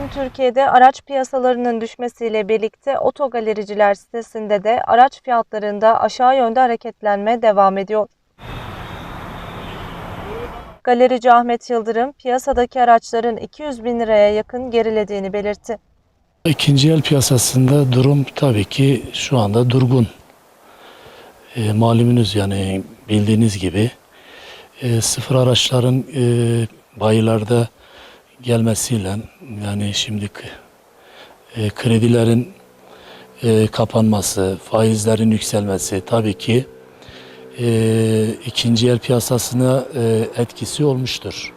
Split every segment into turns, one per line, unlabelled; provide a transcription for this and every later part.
Tüm Türkiye'de araç piyasalarının düşmesiyle birlikte otogalericiler sitesinde de araç fiyatlarında aşağı yönde hareketlenme devam ediyor. Galerici Ahmet Yıldırım piyasadaki araçların 200 bin liraya yakın gerilediğini belirtti.
İkinci el piyasasında durum tabii ki şu anda durgun. E, malumunuz yani bildiğiniz gibi e, sıfır araçların e, bayilerde gelmesiyle yani şimdi e, kredilerin e, kapanması, faizlerin yükselmesi tabii ki e, ikinci el piyasasına e, etkisi olmuştur.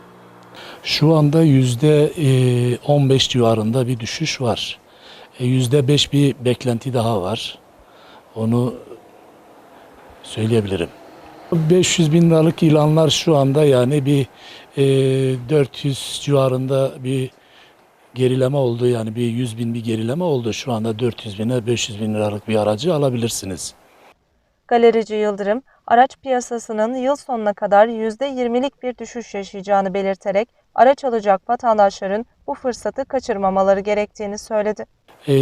Şu anda yüzde e, 15 civarında bir düşüş var. E, Yüzde 5 bir beklenti daha var. Onu söyleyebilirim. 500 bin liralık ilanlar şu anda yani bir e, 400 civarında bir gerileme oldu. Yani bir 100 bin bir gerileme oldu. Şu anda 400 bine 500 bin liralık bir aracı alabilirsiniz.
Galerici Yıldırım, araç piyasasının yıl sonuna kadar %20'lik bir düşüş yaşayacağını belirterek araç alacak vatandaşların bu fırsatı kaçırmamaları gerektiğini söyledi.
Ee,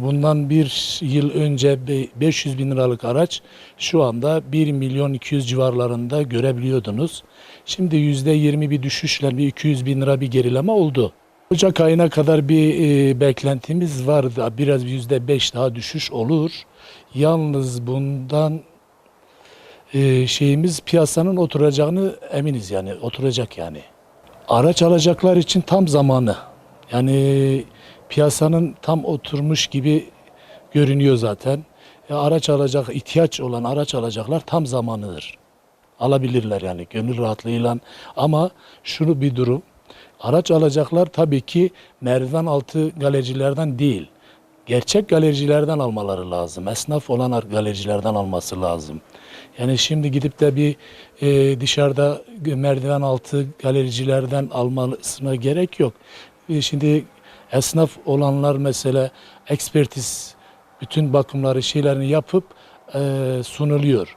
bundan bir yıl önce be- 500 bin liralık araç şu anda 1 milyon 200 civarlarında görebiliyordunuz. Şimdi yüzde 20 bir düşüşle bir 200 bin lira bir gerileme oldu. Ocak ayına kadar bir e, beklentimiz vardı. Biraz yüzde 5 daha düşüş olur. Yalnız bundan e, şeyimiz piyasanın oturacağını eminiz yani oturacak yani. Araç alacaklar için tam zamanı. Yani piyasanın tam oturmuş gibi görünüyor zaten. E, araç alacak, ihtiyaç olan araç alacaklar tam zamanıdır. Alabilirler yani gönül rahatlığıyla. Ama şunu bir durum. Araç alacaklar tabii ki merdiven altı galericilerden değil. Gerçek galericilerden almaları lazım. Esnaf olan galericilerden alması lazım. Yani şimdi gidip de bir e, dışarıda merdiven altı galericilerden almasına gerek yok. E, şimdi esnaf olanlar mesela ekspertiz bütün bakımları şeylerini yapıp e, sunuluyor.